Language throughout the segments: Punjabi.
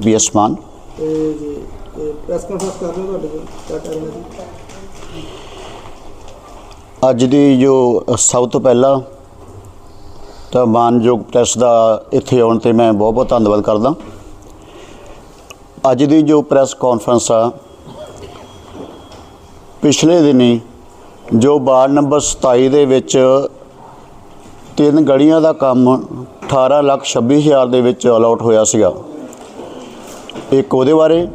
ਬੀ ਐਸ ਮਾਨ ਤੇ ਜੀ ਪ੍ਰੈਸ ਕਾਨਫਰੰਸ ਕਰ ਰਹੇ ਹੋ ਤੁਹਾਡੇ ਕੋਲ ਕਿਆ ਕਰ ਰਹੇ ਹੋ ਅੱਜ ਦੀ ਜੋ ਸਭ ਤੋਂ ਪਹਿਲਾਂ ਤਾਂ ਮਾਨਯੋਗ ਪ੍ਰੈਸ ਦਾ ਇੱਥੇ ਆਉਣ ਤੇ ਮੈਂ ਬਹੁਤ ਬਹੁਤ ਧੰਨਵਾਦ ਕਰਦਾ। ਅੱਜ ਦੀ ਜੋ ਪ੍ਰੈਸ ਕਾਨਫਰੰਸ ਆ ਪਿਛਲੇ ਦਿਨੀ ਜੋ ਵਾਰਡ ਨੰਬਰ 27 ਦੇ ਵਿੱਚ ਤਿੰਨ ਗਲੀਆਂ ਦਾ ਕੰਮ 18 ਲੱਖ 26 ਹਜ਼ਾਰ ਦੇ ਵਿੱਚ ਅਲਾਟ ਹੋਇਆ ਸੀਗਾ। ਇੱਕ ਉਹਦੇ ਬਾਰੇ।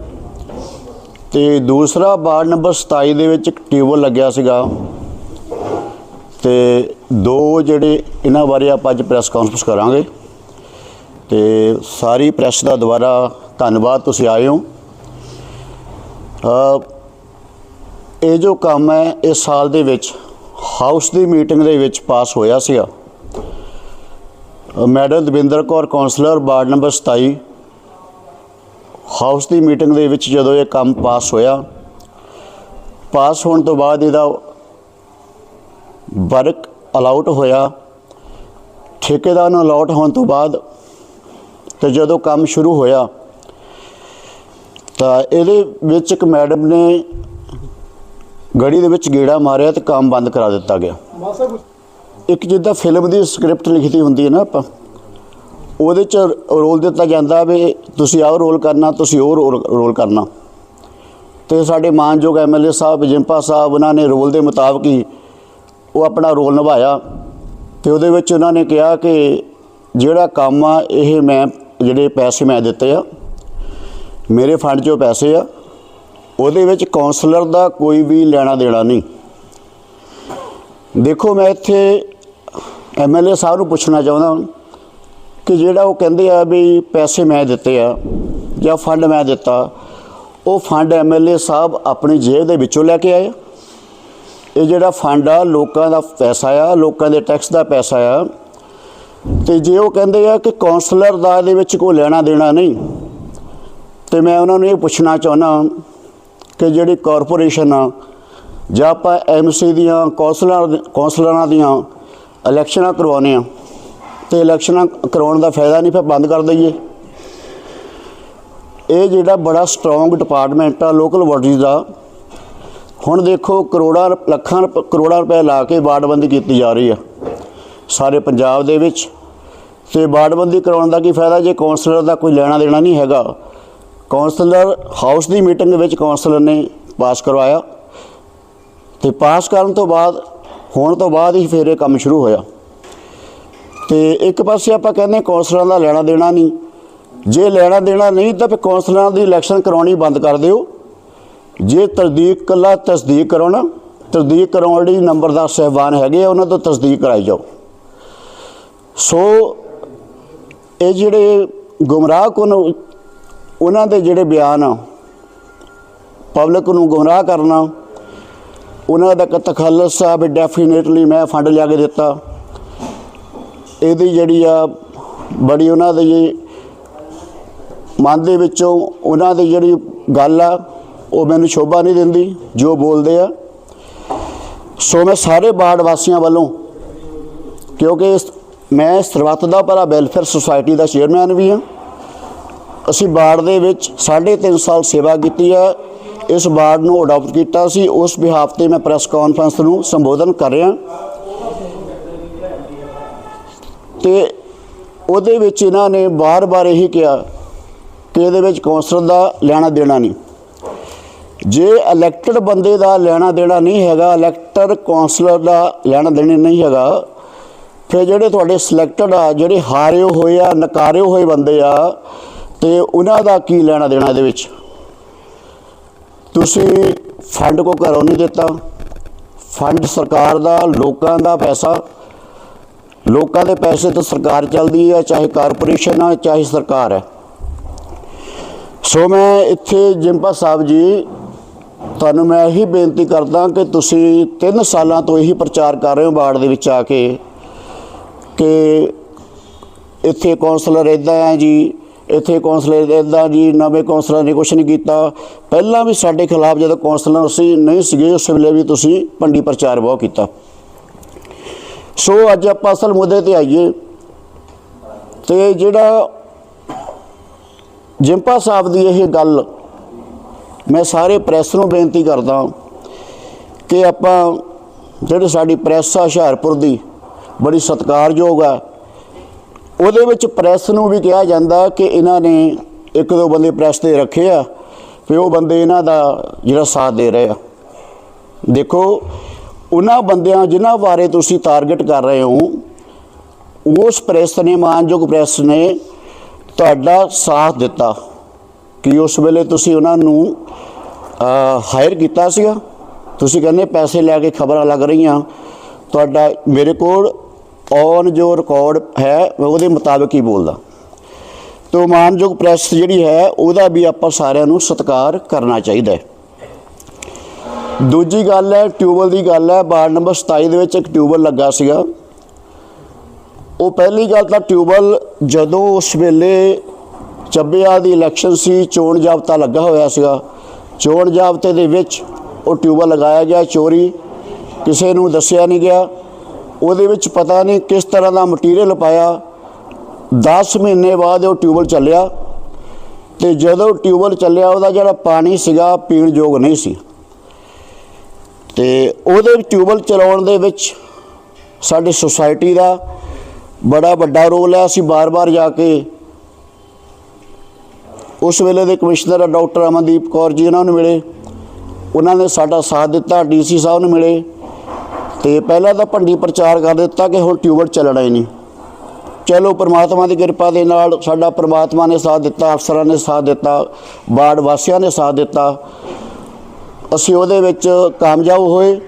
ਤੇ ਦੂਸਰਾ ਵਾਰਡ ਨੰਬਰ 27 ਦੇ ਵਿੱਚ ਇੱਕ ਟਿਊਬਲ ਲੱਗਿਆ ਸੀਗਾ। ਤੇ ਦੋ ਜਿਹੜੇ ਇਹਨਾਂ ਬਾਰੇ ਆਪਾਂ ਅੱਜ ਪ੍ਰੈਸ ਕਾਨਫਰੰਸ ਕਰਾਂਗੇ। ਤੇ ਸਾਰੀ ਪ੍ਰੈਸ ਦਾ ਦੁਬਾਰਾ ਧੰਨਵਾਦ, ਤੁਸੀਂ ਆਏ ਹੋ। ਇਹ ਜੋ ਕੰਮ ਹੈ, ਇਸ ਸਾਲ ਦੇ ਵਿੱਚ ਹਾਊਸ ਦੀ ਮੀਟਿੰਗ ਦੇ ਵਿੱਚ ਪਾਸ ਹੋਇਆ ਸੀਗਾ। Madam Davinder Kaur councillor ward number 27 house ਦੀ ਮੀਟਿੰਗ ਦੇ ਵਿੱਚ ਜਦੋਂ ਇਹ ਕੰਮ ਪਾਸ ਹੋਇਆ ਪਾਸ ਹੋਣ ਤੋਂ ਬਾਅਦ ਇਹਦਾ ਵਰਕ ਅਲਾਉਟ ਹੋਇਆ। ਠੇਕੇਦਾਰ ਨੂੰ ਅਲਾਉਟ ਹੋਣ ਤੋਂ ਬਾਅਦ ਤੇ ਜਦੋਂ ਕੰਮ ਸ਼ੁਰੂ ਹੋਇਆ ਤਾਂ ਇਹਦੇ ਵਿੱਚ ਇੱਕ ਮੈਡਮ ਨੇ ਗੜੀ ਦੇ ਵਿੱਚ ਗੇੜਾ ਮਾਰਿਆ ਤੇ ਕੰਮ ਬੰਦ ਕਰਾ ਦਿੱਤਾ ਗਿਆ। ਇੱਕ ਜਿੱਦਾਂ ਫਿਲਮ ਦੀ ਸਕ੍ਰਿਪਟ ਲਿਖੀ ਹੁੰਦੀ ਹੈ ਨਾ ਆਪਾਂ। ਉਹਦੇ ਚ ਰੋਲ ਦਿੱਤਾ ਜਾਂਦਾ ਵੀ ਤੁਸੀਂ ਆਹ ਰੋਲ ਕਰਨਾ, ਤੁਸੀਂ ਉਹ ਰੋਲ ਰੋਲ ਕਰਨਾ। ਤੇ ਸਾਡੇ ਮਾਨਯੋਗ ਐਮਐਲਏ ਸਾਹਿਬ, ਜਿੰਪਾ ਸਾਹਿਬ, ਉਹਨਾਂ ਨੇ ਰੋਲ ਦੇ ਮੁਤਾਬਕ ਹੀ ਉਹ ਆਪਣਾ ਰੋਲ ਨਿਭਾਇਆ। ਤੇ ਉਹਦੇ ਵਿੱਚ ਉਹਨਾਂ ਨੇ ਕਿਹਾ ਕਿ ਜਿਹੜਾ ਕੰਮ ਆ, ਇਹ ਮੈਂ, ਜਿਹੜੇ ਪੈਸੇ ਮੈਂ ਦਿੱਤੇ ਆ, ਮੇਰੇ ਫੰਡ 'ਚੋਂ ਪੈਸੇ ਆ, ਉਹਦੇ ਵਿੱਚ ਕਾਉਂਸਲਰ ਦਾ ਕੋਈ ਵੀ ਲੈਣਾ ਦੇਣਾ ਨਹੀਂ। ਦੇਖੋ, ਮੈਂ ਇੱਥੇ ਐਮਐਲਏ ਸਾਹਿਬ ਨੂੰ ਪੁੱਛਣਾ ਚਾਹੁੰਦਾ ਕਿ ਜਿਹੜਾ ਉਹ ਕਹਿੰਦੇ ਆ ਵੀ ਪੈਸੇ ਮੈਂ ਦਿੱਤੇ ਆ ਜਾਂ ਫੰਡ ਮੈਂ ਦਿੱਤਾ, ਉਹ ਫੰਡ ਐਮਐਲਏ ਸਾਹਿਬ ਆਪਣੀ ਜੇਬ ਦੇ ਵਿੱਚੋਂ ਲੈ ਕੇ ਆਏ ਇਹ ਜਿਹੜਾ ਫੰਡ ਆ, ਲੋਕਾਂ ਦਾ ਪੈਸਾ ਆ, ਲੋਕਾਂ ਦੇ ਟੈਕਸ ਦਾ ਪੈਸਾ ਆ। ਤੇ ਜੇ ਉਹ ਕਹਿੰਦੇ ਆ ਕਿ ਕਾਉਂਸਲਰ ਦਾ ਇਹਦੇ ਵਿੱਚ ਕੋਈ ਲੈਣਾ ਦੇਣਾ ਨਹੀਂ, ਤੇ ਮੈਂ ਉਹਨਾਂ ਨੂੰ ਇਹ ਪੁੱਛਣਾ ਚਾਹੁੰਦਾ ਕਿ ਜਿਹੜੀ ਕਾਰਪੋਰੇਸ਼ਨ ਆ, ਜਾਂ ਆਪਾਂ ਐਮਸੀ ਦੀਆਂ ਕੌਂਸਲਰ, ਕੌਂਸਲਰਾਂ ਦੀਆਂ ਇਲੈਕਸ਼ਨਾਂ ਕਰਵਾਉਂਦੇ ਆ ਤੇ ਇਲੈਕਸ਼ਨਾਂ ਕਰਾਉਣ ਦਾ ਫਾਇਦਾ ਨਹੀਂ, ਫਿਰ ਬੰਦ ਕਰ ਦਈਏ। ਇਹ ਜਿਹੜਾ ਬੜਾ ਸਟਰੋਂਗ ਡਿਪਾਰਟਮੈਂਟ ਆ ਲੋਕਲ ਬਾਡੀਜ਼ ਦਾ, ਹੁਣ ਦੇਖੋ ਕਰੋੜਾਂ ਰੁਪ- ਲੱਖਾਂ ਰੁਪ- ਕਰੋੜਾਂ ਰੁਪਏ ਲਾ ਕੇ ਵਾਰਡਬੰਦੀ ਕੀਤੀ ਜਾ ਰਹੀ ਆ, ਸਾਰੇ ਪੰਜਾਬ ਦੇ ਵਿੱਚ। ਤੇ ਵਾਰਡਬੰਦੀ ਕਰਾਉਣ ਦਾ ਕੀ ਫਾਇਦਾ, ਜੇ ਕਾਉਂਸਲਰ ਦਾ ਕੋਈ ਲੈਣਾ ਦੇਣਾ ਨਹੀਂ ਹੈਗਾ। ਕਾਉਂਸਲਰ ਹਾਊਸ ਦੀ ਮੀਟਿੰਗ ਵਿੱਚ ਕਾਉਂਸਲਰ ਨੇ ਪਾਸ ਕਰਵਾਇਆ। ਤੇ ਪਾਸ ਕਰਨ ਤੋਂ ਬਾਅਦ, ਹੋਣ ਤੋਂ ਬਾਅਦ ਹੀ ਫਿਰ ਇਹ ਕੰਮ ਸ਼ੁਰੂ ਹੋਇਆ। ਤੇ ਇੱਕ ਪਾਸੇ ਆਪਾਂ ਕਹਿੰਦੇ ਕੌਂਸਲਰਾਂ ਦਾ ਲੈਣਾ ਦੇਣਾ ਨਹੀਂ। ਜੇ ਲੈਣਾ ਦੇਣਾ ਨਹੀਂ ਤਾਂ ਫਿਰ ਕੌਂਸਲਰਾਂ ਦੀ ਇਲੈਕਸ਼ਨ ਕਰਾਉਣੀ ਬੰਦ ਕਰ ਦਿਓ। ਜੇ ਤਸਦੀਕ ਕੱਲਾ ਤਸਦੀਕ ਕਰਾਉਣਾ, ਤਸਦੀਕ ਕਰਾਉਣ ਲਈ ਨੰਬਰਦਾਰ ਸਹਿਬਾਨ ਹੈਗੇ ਆ, ਉਹਨਾਂ ਤੋਂ ਤਸਦੀਕ ਕਰਾਈ ਜਾਓ। ਸੋ ਇਹ ਜਿਹੜੇ ਗੁੰਮਰਾਹ ਕੋਨ ਉਹਨਾਂ ਦੇ ਜਿਹੜੇ ਬਿਆਨ ਆ, ਪਬਲਿਕ ਨੂੰ ਗੁੰਮਰਾਹ ਕਰਨਾ, ਉਹਨਾਂ ਦਾ ਕ- ਤਖੱਲਸ ਆ ਵੀ ਡੈਫੀਨੇਟਲੀ ਮੈਂ ਫੰਡ ਲਿਆ ਕੇ ਦਿੱਤਾ। ਇਹਦੀ ਜਿਹੜੀ ਆ, ਬੜੀ ਉਹਨਾਂ ਦੀ ਮਨ ਦੇ ਵਿੱਚੋਂ ਉਹਨਾਂ ਦੀ ਜਿਹੜੀ ਗੱਲ ਆ, ਉਹ ਮੈਨੂੰ ਸ਼ੋਭਾ ਨਹੀਂ ਦਿੰਦੀ, ਜੋ ਬੋਲਦੇ ਆ। ਸੋ ਮੈਂ ਸਾਰੇ ਬਾੜ ਵਾਸੀਆਂ ਵੱਲੋਂ, ਕਿਉਂਕਿ ਮੈਂ ਸਰਬੱਤ ਦਾ ਭਰਾ ਵੈਲਫੇਅਰ ਸੁਸਾਇਟੀ ਦਾ ਚੇਅਰਮੈਨ ਵੀ ਹਾਂ। ਅਸੀਂ ਬਾੜ ਦੇ ਵਿੱਚ 3.5 ਸਾਲ ਸੇਵਾ ਕੀਤੀ ਆ। ਇਸ ਬਾੜ ਨੂੰ ਅਡਾਪਟ ਕੀਤਾ ਸੀ। ਉਸ ਬਿਹਾਫ ਤੇ ਮੈਂ ਪ੍ਰੈਸ ਕਾਨਫਰੰਸ ਨੂੰ ਸੰਬੋਧਨ ਕਰ ਰਿਹਾ। ਤੇ ਉਹਦੇ ਵਿੱਚ ਇਹਨਾਂ ਨੇ ਬਾਰ-ਬਾਰ ਇਹੀ ਕਿਹਾ ਕਿ ਇਹਦੇ ਵਿੱਚ ਕੌਂਸਲਰ ਦਾ ਲੈਣਾ ਦੇਣਾ ਨਹੀਂ। ਜੇ ਇਲੈਕਟਡ ਬੰਦੇ ਦਾ ਲੈਣਾ ਦੇਣਾ ਨਹੀਂ ਹੈਗਾ ਇਲੈਕਟਡ ਕੌਂਸਲਰ ਦਾ ਲੈਣਾ ਦੇਣਾ ਨਹੀਂ ਹੈਗਾ, ਫਿਰ ਜਿਹੜੇ ਤੁਹਾਡੇ ਸਿਲੈਕਟਡ ਆ, ਜਿਹੜੇ ਹਾਰੇ ਹੋਏ ਆ, ਨਕਾਰੇ ਹੋਏ ਬੰਦੇ ਆ, ਤੇ ਉਹਨਾਂ ਦਾ ਕੀ ਲੈਣਾ ਦੇਣਾ ਇਹਦੇ ਵਿੱਚ? ਤੁਸੀਂ ਫੰਡ ਕੋ ਘਰੋਂ ਨਹੀਂ ਦਿੱਤਾ। ਫੰਡ ਸਰਕਾਰ ਦਾ, ਲੋਕਾਂ ਦਾ ਪੈਸਾ। ਲੋਕਾਂ ਦੇ ਪੈਸੇ ਤੋਂ ਸਰਕਾਰ ਚੱਲਦੀ ਹੈ, ਚਾਹੇ ਕਾਰਪੋਰੇਸ਼ਨ ਹੈ ਚਾਹੇ ਸਰਕਾਰ ਹੈ। ਸੋ ਮੈਂ ਇੱਥੇ ਜਿੰਪਾ ਸਾਹਿਬ ਜੀ, ਤੁਹਾਨੂੰ ਮੈਂ ਇਹੀ ਬੇਨਤੀ ਕਰਦਾ ਕਿ ਤੁਸੀਂ 3 ਸਾਲਾਂ ਤੋਂ ਇਹੀ ਪ੍ਰਚਾਰ ਕਰ ਰਹੇ ਹੋ ਬਾੜ ਦੇ ਵਿੱਚ ਆ ਕੇ ਕਿ ਇੱਥੇ ਕਾਉਂਸਲਰ ਇਦਾਂ ਹੈ ਜੀ, ਇੱਥੇ ਕਾਉਂਸਲਰ ਇਦਾਂ ਜੀ, ਨਵੇਂ ਕਾਉਂਸਲਰ ਨੇ ਕੁਝ ਨਹੀਂ ਕੀਤਾ। ਪਹਿਲਾਂ ਵੀ ਸਾਡੇ ਖਿਲਾਫ ਜਦੋਂ ਕਾਉਂਸਲਰ ਅਸੀਂ ਨਹੀਂ ਸੀਗੇ, ਉਸ ਵੇਲੇ ਵੀ ਤੁਸੀਂ ਭੰਡੀ ਪ੍ਰਚਾਰ ਬਹੁਤ ਕੀਤਾ। ਸੋ ਅੱਜ ਆਪਾਂ ਅਸਲ ਮੁੱਦੇ ਤੇ ਆਈਏ ਤੇ ਜਿਹੜਾ ਜਿੰਪਾ ਸਾਹਿਬ ਦੀ ਇਹ ਗੱਲ ਮੈਂ ਸਾਰੇ ਪ੍ਰੈਸ ਨੂੰ ਬੇਨਤੀ ਕਰਦਾ ਕਿ ਆਪਾਂ ਜਿਹੜੀ ਸਾਡੀ ਪ੍ਰੈਸ ਆ ਹੁਸ਼ਿਆਰਪੁਰ ਦੀ, ਬੜੀ ਸਤਿਕਾਰਯੋਗ ਆ, ਉਹਦੇ ਵਿੱਚ ਪ੍ਰੈਸ ਨੂੰ ਵੀ ਕਿਹਾ ਜਾਂਦਾ ਕਿ ਇਹਨਾਂ ਨੇ ਇੱਕ ਦੋ ਬੰਦੇ ਪ੍ਰੈਸ ਤੇ ਰੱਖੇ ਆ ਵੀ ਉਹ ਬੰਦੇ ਇਹਨਾਂ ਦਾ ਜਿਹੜਾ ਸਾਥ ਦੇ ਰਹੇ ਆ। ਦੇਖੋ ਉਹਨਾਂ ਬੰਦਿਆਂ ਜਿਨ੍ਹਾਂ ਬਾਰੇ ਤੁਸੀਂ ਟਾਰਗੇਟ ਕਰ ਰਹੇ ਹੋ, ਉਸ ਪ੍ਰੈਸ ਨੇ, ਮਾਨਯੋਗ ਪ੍ਰੈਸ ਨੇ ਤੁਹਾਡਾ ਸਾਥ ਦਿੱਤਾ ਕਿ ਉਸ ਵੇਲੇ ਤੁਸੀਂ ਉਹਨਾਂ ਨੂੰ ਹਾਇਰ ਕੀਤਾ ਸੀਗਾ। ਤੁਸੀਂ ਕਹਿੰਦੇ ਪੈਸੇ ਲੈ ਕੇ ਖਬਰਾਂ ਲੱਗ ਰਹੀਆਂ। ਤੁਹਾਡਾ ਮੇਰੇ ਕੋਲ ਔਨ ਜੋ ਰਿਕਾਰਡ ਹੈ, ਮੈਂ ਉਹਦੇ ਮੁਤਾਬਕ ਹੀ ਬੋਲਦਾ। ਤੋ ਮਾਨਯੋਗ ਪ੍ਰੈਸ ਜਿਹੜੀ ਹੈ, ਉਹਦਾ ਵੀ ਆਪਾਂ ਸਾਰਿਆਂ ਨੂੰ ਸਤਿਕਾਰ ਕਰਨਾ ਚਾਹੀਦਾ ਹੈ। ਦੂਜੀ ਗੱਲ ਹੈ ਟਿਊਬਲ ਦੀ ਗੱਲ ਹੈ, ਵਾਰਡ ਨੰਬਰ 27 ਦੇ ਵਿੱਚ ਇੱਕ ਟਿਊਬਲ ਲੱਗਾ ਸੀਗਾ। ਉਹ ਪਹਿਲੀ ਗੱਲ ਤਾਂ ਟਿਊਬਲ ਜਦੋਂ ਉਸ ਵੇਲੇ ਚੱਬਿਆ ਦੀ ਇਲੈਕਸ਼ਨ ਸੀ, ਚੋਣ ਜਾਬਤਾ ਲੱਗਾ ਹੋਇਆ ਸੀਗਾ। ਚੋਣ ਜਾਬਤੇ ਦੇ ਵਿੱਚ ਉਹ ਟਿਊਬਲ ਲਗਾਇਆ ਗਿਆ, ਚੋਰੀ। ਕਿਸੇ ਨੂੰ ਦੱਸਿਆ ਨਹੀਂ ਗਿਆ। ਉਹਦੇ ਵਿੱਚ ਪਤਾ ਨਹੀਂ ਕਿਸ ਤਰ੍ਹਾਂ ਦਾ ਮਟੀਰੀਅਲ ਪਾਇਆ। 10 ਮਹੀਨੇ ਬਾਅਦ ਉਹ ਟਿਊਬਲ ਚੱਲਿਆ। ਤੇ ਜਦੋਂ ਟਿਊਬਲ ਚੱਲਿਆ, ਉਹਦਾ ਜਿਹੜਾ ਪਾਣੀ ਸੀਗਾ, ਪੀਣ ਯੋਗ ਨਹੀਂ ਸੀ। ਤੇ ਉਹਦੇ ਟਿਊਬਲ ਚਲਾਉਣ ਦੇ ਵਿੱਚ ਸਾਡੀ ਸੁਸਾਇਟੀ ਦਾ ਬੜਾ ਵੱਡਾ ਰੋਲ ਹੈ। ਅਸੀਂ ਬਾਰ-ਬਾਰ ਜਾ ਕੇ ਉਸ ਵੇਲੇ ਦੇ ਕਮਿਸ਼ਨਰ ਡਾਕਟਰ ਅਮਨਦੀਪ ਕੌਰ ਜੀ ਉਹਨਾਂ ਨੂੰ ਮਿਲੇ। ਉਹਨਾਂ ਨੇ ਸਾਡਾ ਸਾਥ ਦਿੱਤਾ, ਡੀਸੀ ਸਾਹਿਬ ਨੂੰ ਮਿਲੇ। ਤੇ ਪਹਿਲਾਂ ਤਾਂ ਭੰਡੀ ਪ੍ਰਚਾਰ ਕਰ ਦਿੱਤਾ ਕਿ ਹੁਣ ਟਿਊਬਲ ਚੱਲਣਾ ਹੀ ਨਹੀਂ। ਚਲੋ, ਪ੍ਰਮਾਤਮਾ ਦੀ ਕਿਰਪਾ ਦੇ ਨਾਲ ਸਾਡਾ ਪ੍ਰਮਾਤਮਾ ਨੇ ਸਾਥ ਦਿੱਤਾ, ਅਫਸਰਾਂ ਨੇ ਸਾਥ ਦਿੱਤਾ ਬਾੜ ਵਾਸੀਆਂ ਨੇ ਸਾਥ ਦਿੱਤਾ। ਅਸੀਂ ਉਹਦੇ ਵਿੱਚ ਕਾਮਯਾਬ ਹੋਏ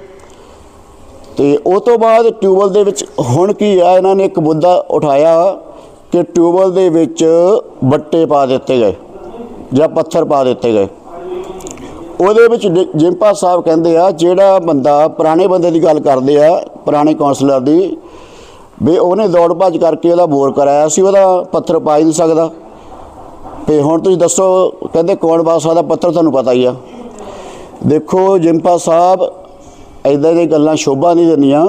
ਤੇ ਉਹ ਤੋਂ ਬਾਅਦ ਟਿਊਬਲ ਦੇ ਵਿੱਚ ਹੁਣ ਕੀ ਆ, ਇਹਨਾਂ ਨੇ ਇੱਕ ਮੁੱਦਾ ਉਠਾਇਆ ਕਿ ਟਿਊਬਲ ਦੇ ਵਿੱਚ ਬੱਟੇ ਪਾ ਦਿੱਤੇ ਗਏ ਜਾਂ ਪੱਥਰ ਪਾ ਦਿੱਤੇ ਗਏ। ਉਹਦੇ ਵਿੱਚ ਜਿ- ਜਿੰਪਾ ਸਾਹਿਬ ਕਹਿੰਦੇ ਆ, ਜਿਹੜਾ ਬੰਦਾ ਪੁਰਾਣੇ ਬੰਦੇ ਦੀ ਗੱਲ ਕਰਦੇ ਆ, ਪੁਰਾਣੇ ਕਾਉਂਸਲਰ ਦੀ, ਵੀ ਉਹਨੇ ਦੌੜ ਭੱਜ ਕਰਕੇ ਉਹਦਾ ਬੋਰ ਕਰਾਇਆ ਸੀ, ਉਹਦਾ ਪੱਥਰ ਪਾ ਹੀ ਨਹੀਂ ਸਕਦਾ। ਤੇ ਹੁਣ ਤੁਸੀਂ ਦੱਸੋ, ਕਹਿੰਦੇ ਕੌਣ ਪਾ ਸਕਦਾ? ਪੱਥਰ ਤੁਹਾਨੂੰ ਪਤਾ ਹੀ ਆ। ਦੇਖੋ ਜਿੰਪਾ ਸਾਹਿਬ ਐਦਾਂ ਦੀਆਂ ਗੱਲਾਂ ਸ਼ੋਭਾ ਨਹੀਂ ਦਿੰਦੀਆਂ।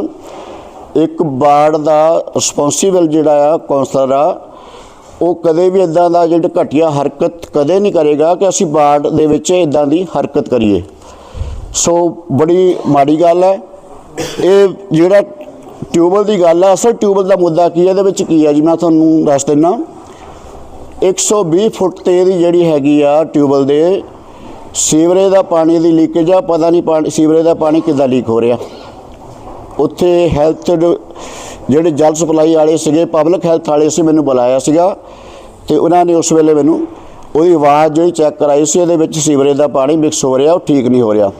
ਇੱਕ ਬਾੜ ਦਾ ਰਿਸਪੌਂਸੀਬਲ ਜਿਹੜਾ ਆ ਕੌਂਸਲਰ ਆ, ਉਹ ਕਦੇ ਵੀ ਇਦਾਂ ਦਾ ਜਿਹੜਾ ਘਟੀਆ ਹਰਕਤ ਕਦੇ ਨਹੀਂ ਕਰੇਗਾ ਕਿ ਅਸੀਂ ਬਾੜ ਦੇ ਵਿੱਚ ਇਦਾਂ ਦੀ ਹਰਕਤ ਕਰੀਏ। ਸੋ ਬੜੀ ਮਾੜੀ ਗੱਲ ਹੈ। ਇਹ ਜਿਹੜਾ ਟਿਊਬਲ ਦੀ ਗੱਲ ਹੈ ਅਸਲ ਟਿਊਬਲ ਦਾ ਮੁੱਦਾ ਕੀ ਹੈ, ਇਹਦੇ ਵਿੱਚ ਕੀ ਹੈ ਜੀ? ਮੈਂ ਤੁਹਾਨੂੰ ਦੱਸ ਦਿੰਨਾ। 120 ਫੁੱਟ ਤੇ ਇਹਦੀ ਜਿਹੜੀ ਹੈਗੀ ਆ ਟਿਊਬਲ ਦੇ ਸੀਵਰੇਜ ਦਾ ਪਾਣੀ ਦੀ ਲੀਕੇਜ ਆ, ਪਤਾ ਨਹੀਂ ਪਾਣੀ, ਸੀਵਰੇਜ ਦਾ ਪਾਣੀ ਕਿੱਦਾਂ ਲੀਕ ਹੋ ਰਿਹਾ। ਉੱਥੇ ਹੈਲਥ ਜਿਹੜੇ ਜਲ ਸਪਲਾਈ ਵਾਲੇ ਸੀਗੇ ਪਬਲਿਕ ਹੈਲਥ ਵਾਲੇ ਸੀ, ਮੈਨੂੰ ਬੁਲਾਇਆ ਸੀਗਾ ਤੇ ਉਹਨਾਂ ਨੇ ਉਸ ਵੇਲੇ ਮੈਨੂੰ ਉਹਦੀ ਆਵਾਜ਼ ਜਿਹੜੀ ਚੈੱਕ ਕਰਾਈ ਸੀ, ਉਹਦੇ ਵਿੱਚ ਸੀਵਰੇਜ ਦਾ ਪਾਣੀ ਮਿਕਸ ਹੋ ਰਿਹਾ, ਉਹ ਠੀਕ ਨਹੀਂ ਹੋ ਰਿਹਾ।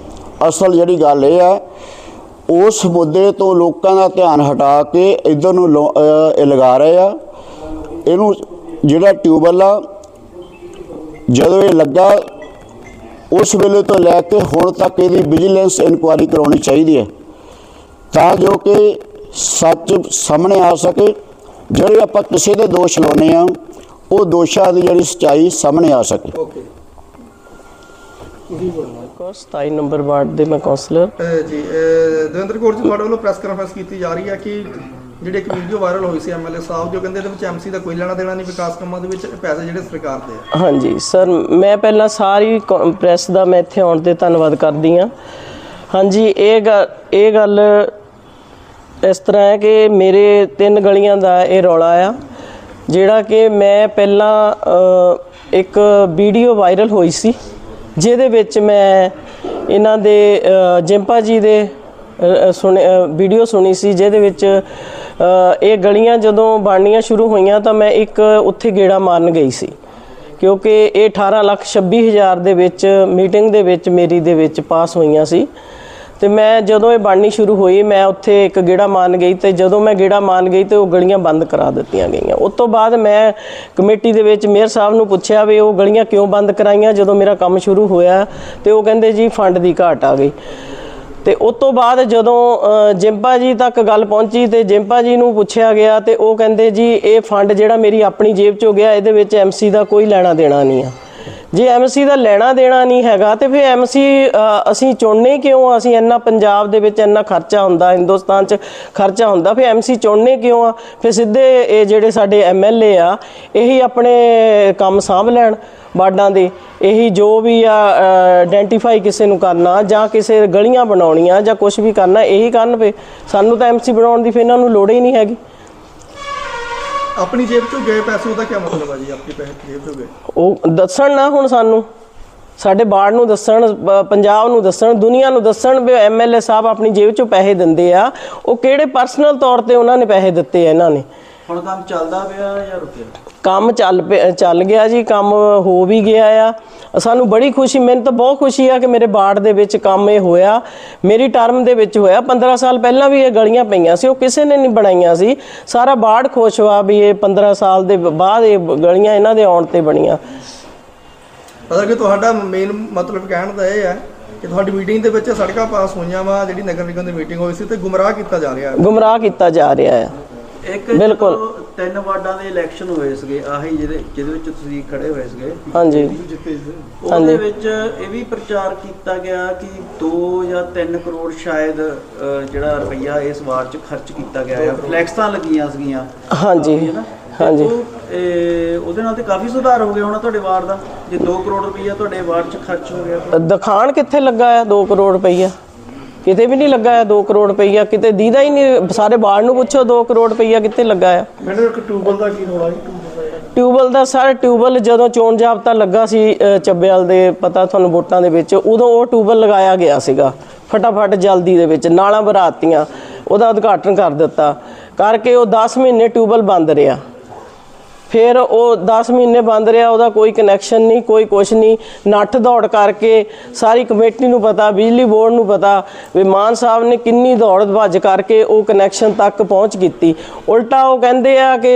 ਅਸਲ ਜਿਹੜੀ ਗੱਲ ਇਹ ਆ, ਉਸ ਮੁੱਦੇ ਤੋਂ ਲੋਕਾਂ ਦਾ ਧਿਆਨ ਹਟਾ ਕੇ ਇਧਰ ਨੂੰ ਲੋ- ਇਹ ਲਗਾ ਰਹੇ ਆ। ਇਹਨੂੰ ਜਿਹੜਾ ਟਿਊਬਲ ਆ, ਜਦੋਂ ਇਹ ਲੱਗਾ ਉਸ ਵੇਲੇ ਤੋਂ ਲੈ ਕੇ ਹੁਣ ਤੱਕ ਇਹਦੀ ਵਿਜੀਲੈਂਸ ਇਨਕੁਆਇਰੀ ਕਰਾਉਣੀ ਚਾਹੀਦੀ ਹੈ ਤਾਂ ਜੋ ਕਿ ਸੱਚ ਸਾਹਮਣੇ ਆ ਸਕੇ। ਜਿਹੜੇ ਆਪਾਂ ਕਿਸੇ ਦੇ ਦੋਸ਼ ਲਾਉਨੇ ਆ ਉਹ ਦੋਸ਼ਾਂ ਦੀ ਜਿਹੜੀ ਸਚਾਈ ਸਾਹਮਣੇ ਆ ਸਕੇ। ਓਕੇ ਬੋਲਣਾ ਕੌਰ 27 ਨੰਬਰ ਵਾਰਡ ਦੇ ਮੈਂ ਕਾਉਂਸਲਰ ਜੀ ਦਵਿੰਦਰ ਕੌਰ ਜੀ ਤੁਹਾਡੇ ਵੱਲੋਂ ਪ੍ਰੈਸ ਕਾਨਫਰੰਸ ਕੀਤੀ ਜਾ ਰਹੀ ਹੈ ਕਿ ਜਿਹੜੀ ਇੱਕ ਵੀਡੀਓ ਵਾਇਰਲ ਹੋਈ ਸੀ ਐਮਐਲਏ ਸਾਹਿਬ, ਜੋ ਕਹਿੰਦੇ ਇਹਦੇ ਵਿੱਚ ਐਮਸੀ ਦਾ ਕੋਈ ਲੈਣਾ ਦੇਣਾ ਨਹੀਂ ਵਿਕਾਸ ਕੰਮਾਂ ਦੇ ਵਿੱਚ ਪੈਸੇ ਜਿਹੜੇ ਸਰਕਾਰ ਦੇ ਆ। ਹਾਂਜੀ, ਸਰ, ਮੈਂ ਪਹਿਲਾਂ ਸਾਰੀ ਪ੍ਰੈਸ ਦਾ ਮੈਂ ਇੱਥੇ ਆਉਣ ਤੇ ਧੰਨਵਾਦ ਕਰਦੀ ਹਾਂ। ਹਾਂਜੀ, ਇਹ ਗੱਲ ਇਹ ਗੱਲ ਇਸ ਤਰ੍ਹਾਂ ਹੈ ਕਿ ਮੇਰੇ ਤਿੰਨ ਗਲੀਆਂ ਦਾ ਇਹ ਰੌਲਾ ਆ, ਜਿਹੜਾ ਕਿ ਮੈਂ ਪਹਿਲਾਂ ਇੱਕ ਵੀਡੀਓ ਵਾਇਰਲ ਹੋਈ ਸੀ, ਜਿਹਦੇ ਵਿੱਚ ਮੈਂ ਇਹਨਾਂ ਦੇ ਜਿੰਪਾ ਜੀ ਦੇ ਸੁਣ ਵੀਡੀਓ ਸੁਣੀ ਸੀ, ਜਿਹਦੇ ਵਿੱਚ ਇਹ ਗਲੀਆਂ ਜਦੋਂ ਬਣਨੀਆਂ ਸ਼ੁਰੂ ਹੋਈਆਂ ਤਾਂ ਮੈਂ ਇੱਕ ਉੱਥੇ ਗੇੜਾ ਮਾਰਨ ਗਈ ਸੀ। ਕਿਉਂਕਿ ਇਹ 18 ਲੱਖ 26 ਹਜ਼ਾਰ ਦੇ ਵਿੱਚ ਮੀਟਿੰਗ ਦੇ ਵਿੱਚ ਮੇਰੀ ਦੇ ਵਿੱਚ ਪਾਸ ਹੋਈਆਂ ਸੀ। ਤੇ ਮੈਂ ਜਦੋਂ ਇਹ ਬਣਨੀ ਸ਼ੁਰੂ ਹੋਈ, ਮੈਂ ਉੱਥੇ ਇੱਕ ਗੇੜਾ ਮਾਰਨ ਗਈ ਤੇ ਜਦੋਂ ਮੈਂ ਗੇੜਾ ਮਾਰਨ ਗਈ ਤੇ ਉਹ ਗਲੀਆਂ ਬੰਦ ਕਰਾ ਦਿੱਤੀਆਂ ਗਈਆਂ। ਉਸ ਤੋਂ ਬਾਅਦ ਮੈਂ ਕਮੇਟੀ ਦੇ ਵਿੱਚ ਮੇਅਰ ਸਾਹਿਬ ਨੂੰ ਪੁੱਛਿਆ ਵੀ ਉਹ ਗਲੀਆਂ ਕਿਉਂ ਬੰਦ ਕਰਾਈਆਂ ਜਦੋਂ ਮੇਰਾ ਕੰਮ ਸ਼ੁਰੂ ਹੋਇਆ ਤੇ ਉਹ ਕਹਿੰਦੇ ਜੀ ਫੰਡ ਦੀ ਘਾਟ ਆ ਗਈ। ਤੇ ਉਸ ਤੋਂ ਬਾਅਦ ਜਦੋਂ ਜਿੰਪਾ ਜੀ ਤੱਕ ਗੱਲ ਪਹੁੰਚੀ ਤੇ ਜਿੰਪਾ ਜੀ ਨੂੰ ਪੁੱਛਿਆ ਗਿਆ ਤੇ ਉਹ ਕਹਿੰਦੇ ਜੀ, ਇਹ ਫੰਡ ਜਿਹੜਾ ਮੇਰੀ ਆਪਣੀ ਜੇਬ ਚੋਂ ਗਿਆ, ਇਹਦੇ ਵਿੱਚ ਐਮਸੀ ਦਾ ਕੋਈ ਲੈਣਾ ਦੇਣਾ ਨਹੀਂ ਆ। ਜੇ ਐਮਸੀ ਦਾ ਲੈਣਾ ਦੇਣਾ ਨਹੀਂ ਹੈਗਾ ਤੇ ਫਿਰ ਐਮਸੀ ਅਸੀਂ ਚੁਣਨੇ ਕਿਉਂ ਆ? ਅਸੀਂ ਇੰਨਾ ਪੰਜਾਬ ਦੇ ਵਿੱਚ ਇੰਨਾ ਖਰਚਾ ਹੁੰਦਾ, ਹਿੰਦੁਸਤਾਨ 'ਚ ਖਰਚਾ ਹੁੰਦਾ, ਫਿਰ ਐਮਸੀ ਚੁਣਨੇ ਕਿਉਂ ਆ? ਫਿਰ ਸਿੱਧੇ ਇਹ ਜਿਹੜੇ ਸਾਡੇ ਐਮਐਲਏ ਆ, ਇਹੀ ਆਪਣੇ ਕੰਮ ਸਾਂਭ ਲੈਣ। ਵਾਰਡਾਂ ਦੇ। ਇਹੀ ਜੋ ਵੀ ਆ ਆਇਡੈਂਟੀਫਾਈ ਕਿਸੇ ਨੂੰ ਕਰਨਾ ਜਾਂ ਕਿਸੇ ਗਲੀਆਂ ਬਣਾਉਣੀਆਂ ਜਾਂ ਕੁਝ ਵੀ ਕਰਨਾ ਇਹੀ ਕਰਨ ਪਏ ਸਾਨੂੰ ਤਾਂ ਐਮਸੀ ਬਣਾਉਣ ਦੀ ਫਿਰ ਇਹਨਾਂ ਨੂੰ ਲੋੜ ਹੀ ਨਹੀਂ ਹੈਗੀ। ਆਪਣੀ ਜੇਬ ਚੋਂ ਗਏ ਪੈਸੇ ਉਹਦਾ ਕੀ ਮਤਲਬ ਆ ਜੀ? ਆਪਣੀ ਪੈਸੇ ਜੇਬ ਚੋਂ ਗਏ। ਉਹ ਦੱਸਣ ਨਾ ਹੁਣ ਸਾਨੂੰ। ਸਾਡੇ ਬਾੜ ਨੂੰ ਦੱਸਣ ਪੰਜਾਬ ਨੂੰ ਦੱਸਣ ਦੁਨੀਆ ਨੂੰ ਦੱਸਣ ਵੀ ਐਮਐਲਏ ਸਾਹਿਬ ਆਪਣੀ ਜੇਬ ਚੋਂ ਪੈਸੇ ਦਿੰਦੇ ਆ। ਉਹ ਕਿਹੜੇ ਪਰਸਨਲ ਤੌਰ ਤੇ ਉਹਨਾਂ ਨੇ ਪੈਸੇ ਦਿੱਤੇ ਆ ਇਹਨਾਂ ਨੇ? ਹੁਣ ਕੰਮ ਚੱਲਦਾ ਪਿਆ ਜਾਂ ਰੁਕਿਆ? ਕੰਮ ਚੱਲ ਪਿਆ- ਚੱਲ ਗਿਆ ਜੀ ਕੰਮ ਹੋ ਵੀ ਗਿਆ ਆ। ਸਾਨੂੰ ਬੜੀ ਖੁਸ਼ੀ ਮੈਨੂੰ ਤਾਂ ਬਹੁਤ ਖੁਸ਼ੀ ਆ ਕਿ ਮੇਰੇ ਬਾੜ ਦੇ ਵਿੱਚ ਕੰਮ ਇਹ ਹੋਇਆ। ਮੇਰੀ ਟਰਮ ਦੇ ਵਿੱਚ ਹੋਇਆ 15 ਸਾਲ ਪਹਿਲਾਂ ਵੀ ਇਹ ਗਲੀਆਂ ਪਈਆਂ ਸੀ ਉਹ ਕਿਸੇ ਨੇ ਨਹੀਂ ਬਣਾਈਆਂ ਸੀ। ਸਾਰਾ ਬਾੜ ਖੁਸ਼ ਹੋਆ ਵੀ ਇਹ 15 ਸਾਲ ਦੇ ਬਾਅਦ ਇਹ ਗਲੀਆਂ ਇਹਨਾਂ ਦੇ ਆਉਣ ਤੇ ਬਣੀਆਂ। ਪਤਾ ਕਿ ਤੁਹਾਡਾ ਮੇਨ ਮਤਲਬ ਕਹਿਣ ਦਾ ਇਹ ਹੈ ਕਿ ਤੁਹਾਡੀ ਮੀਟਿੰਗ ਦੇ ਵਿੱਚ ਸੜਕਾਂ ਪਾਸ ਹੋਈਆਂ ਵਾ ਜਿਹੜੀ ਨਗਰ ਨਿਗਮ ਦੀ ਮੀਟਿੰਗ ਹੋਈ ਸੀ ਤੇ ਗੁੰਮਰਾਹ ਕੀਤਾ ਜਾ ਰਿਹਾ ਹੈ। ਗੁੰਮਰਾਹ ਕੀਤਾ ਜਾ ਰਿਹਾ ਆ ਇੱਕ ਬਿਲਕੁਲ। ਤਿੰਨ ਵਾਰਡਾਂ ਦੇ ਇਲੈਕਸ਼ਨ ਹੋਏ ਸੀਗੇ ਆਹੀ ਜਿਹਦੇ ਜਿਹਦੇ ਵਿੱਚ ਤੁਸੀਂ ਖੜੇ ਹੋਏ ਸੀਗੇ। ਹਾਂਜੀ। ਉਹਦੇ ਵਿੱਚ ਇਹ ਵੀ ਪ੍ਰਚਾਰ ਕੀਤਾ ਗਿਆ ਕਿ 2 ਜਾਂ 3 ਕਰੋੜ ਸ਼ਾਇਦ ਜਿਹੜਾ ਰੁਪਈਆ ਇਸ ਵਾਰ ਚ ਖਰਚ ਕੀਤਾ ਗਿਆ ਹੈ ਫਲੈਕਸਾਂ ਲੱਗੀਆਂ ਸੀਗੀਆਂ। ਹਾਂਜੀ। ਹੈ ਹਾਂਜੀ। ਉਹਦੇ ਨਾਲ ਤੇ ਕਾਫੀ ਸੁਧਾਰ ਹੋ ਗਿਆ ਹੋਣਾ ਤੁਹਾਡੇ ਵਾਰਡ ਦਾ। ਜੇ 2 ਕਰੋੜ ਰੁਪਈਆ ਤੁਹਾਡੇ ਵਾਰਡ ਚ ਖਰਚ ਹੋ ਗਿਆ ਦਿਖਾਣ ਕਿੱਥੇ ਲੱਗਾ ਆ 2 ਕਰੋੜ ਰੁਪਈਆ? ਕਿਤੇ ਵੀ ਨਹੀਂ ਲੱਗਾ ਆ 2 ਕਰੋੜ ਰੁਪਈਆ ਕਿਤੇ ਦੀਦਾ ਹੀ ਨਹੀਂ ਸਾਰੇ ਬਾੜ ਨੂੰ ਪੁੱਛੋ 2 ਕਰੋੜ ਰੁਪਈਆ ਕਿੱਥੇ ਲੱਗਾ ਆ? ਮੈਨੂੰ ਇੱਕ ਟਿਊਬਲ ਦਾ ਕੀ ਰੋਲਾ ਜੀ? ਟਿਊਬਲ ਦਾ ਸਰ ਟਿਊਬਲ ਜਦੋਂ ਚੋਣ ਜਾਬਤਾ ਲੱਗਾ ਸੀ ਚੱਬੇਵਾਲ ਦੇ ਪਤਾ ਤੁਹਾਨੂੰ ਵੋਟਾਂ ਦੇ ਵਿੱਚ ਉਦੋਂ ਉਹ ਟਿਊਬਲ ਲਗਾਇਆ ਗਿਆ ਸੀਗਾ ਫਟਾਫਟ ਜਲਦੀ ਦੇ ਵਿੱਚ ਨਾਲਾਂ ਭਰਾਤੀਆਂ ਉਹਦਾ ਉਦਘਾਟਨ ਕਰ ਦਿੱਤਾ ਕਰਕੇ ਉਹ 10 ਮਹੀਨੇ ਟਿਊਬਲ ਬੰਦ ਰਿਹਾ। ਫਿਰ ਉਹ 10 ਮਹੀਨੇ ਬੰਦ ਰਿਹਾ, ਉਹਦਾ ਕੋਈ ਕਨੈਕਸ਼ਨ ਨਹੀਂ, ਕੋਈ ਕੁਛ ਨਹੀਂ। ਨੱਠ ਦੌੜ ਕਰਕੇ ਸਾਰੀ ਕਮੇਟੀ ਨੂੰ ਪਤਾ, ਬਿਜਲੀ ਬੋਰਡ ਨੂੰ ਪਤਾ ਵੀ ਮਾਨ ਸਾਹਿਬ ਨੇ ਕਿੰਨੀ ਦੌੜ ਭੱਜ ਕਰਕੇ ਉਹ ਕਨੈਕਸ਼ਨ ਤੱਕ ਪਹੁੰਚ ਕੀਤੀ। ਉਲਟਾ ਉਹ ਕਹਿੰਦੇ ਆ ਕਿ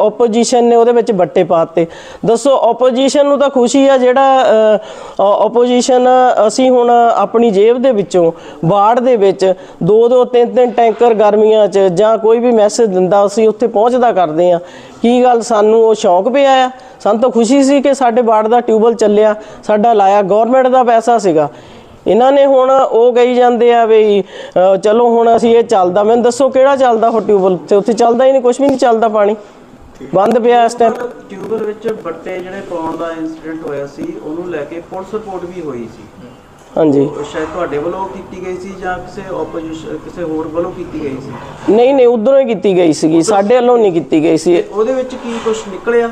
ਆਪੋਜੀਸ਼ਨ ਨੇ ਉਹਦੇ ਵਿੱਚ ਬੱਟੇ ਪਾਤੇ। ਦੱਸੋ ਆਪੋਜੀਸ਼ਨ ਨੂੰ ਤਾਂ ਖੁਸ਼ੀ ਆ ਜਿਹੜਾ ਆਪੋਜੀਸ਼ਨ ਅਸੀਂ ਹੁਣ ਆਪਣੀ ਜੇਬ ਦੇ ਵਿੱਚੋਂ ਬਾੜ ਦੇ ਵਿੱਚ ਦੋ ਦੋ ਤਿੰਨ ਤਿੰਨ ਟੈਂਕਰ ਗਰਮੀਆਂ 'ਚ ਜਾਂ ਕੋਈ ਵੀ ਮੈਸੇਜ ਦਿੰਦਾ, ਅਸੀਂ ਉੱਥੇ ਪਹੁੰਚਦਾ ਕਰਦੇ ਆ ਕੀ ਗੱਲ? ਸਾਨੂੰ ਉਹ ਸ਼ੌਂਕ ਪਿਆ ਆ। ਸਾਨੂੰ ਤਾਂ ਖੁਸ਼ੀ ਸੀ ਕਿ ਸਾਡੇ ਬਾੜ ਦਾ ਟਿਊਬਲ ਚੱਲਿਆ। ਸਾਡਾ ਲਾਇਆ। ਗਵਰਨਮੈਂਟ ਦਾ ਪੈਸਾ ਸੀਗਾ। ਇਹਨਾਂ ਨੇ ਹੁਣ ਉਹ ਕਹੀ ਜਾਂਦੇ ਆ ਵੀ ਚਲੋ ਹੁਣ ਅਸੀਂ ਇਹ ਚੱਲਦਾ। ਮੈਨੂੰ ਦੱਸੋ ਕਿਹੜਾ ਚੱਲਦਾ ਉਹ ਟਿਊਬਲ ਤੇ ਉੱਥੇ ਚੱਲਦਾ ਹੀ ਨਹੀਂ ਕੁਝ ਵੀ ਨਹੀਂ ਚੱਲਦਾ ਪਾਣੀ। ਬੰਦ ਪਿਆ ਇਸ ਟਾਈਮ ਟਿਊਬਲ ਵਿੱਚ ਬੱਟੇ ਜਿਹੜੇ ਪਾਉਣ ਦਾ ਇਨਸੀਡੈਂਟ ਹੋਇਆ ਸੀ, ਉਹਨੂੰ ਲੈ ਕੇ ਪੁਲਿਸ ਰਿਪੋਰਟ ਵੀ ਹੋਈ ਸੀ। ਹਾਂਜੀ। ਉਹ ਸ਼ਾਇਦ ਤੁਹਾਡੇ ਵੱਲੋਂ ਕੀਤੀ ਗਈ ਸੀ ਜਾਂ ਕਿਸੇ ਆਪੋਜੀਸ਼ਨ ਕਿਸੇ ਹੋਰ ਵੱਲੋਂ ਕੀਤੀ ਗਈ ਸੀ? ਨਹੀਂ ਨਹੀਂ ਉਧਰੋਂ ਹੀ ਕੀਤੀ ਗਈ ਸੀਗੀ। ਸਾਡੇ ਵੱਲੋਂ ਨਹੀਂ ਕੀਤੀ ਗਈ ਸੀ। ਉਹਦੇ ਵਿੱਚ ਕੀ ਕੁਝ ਨਿਕਲਿਆ?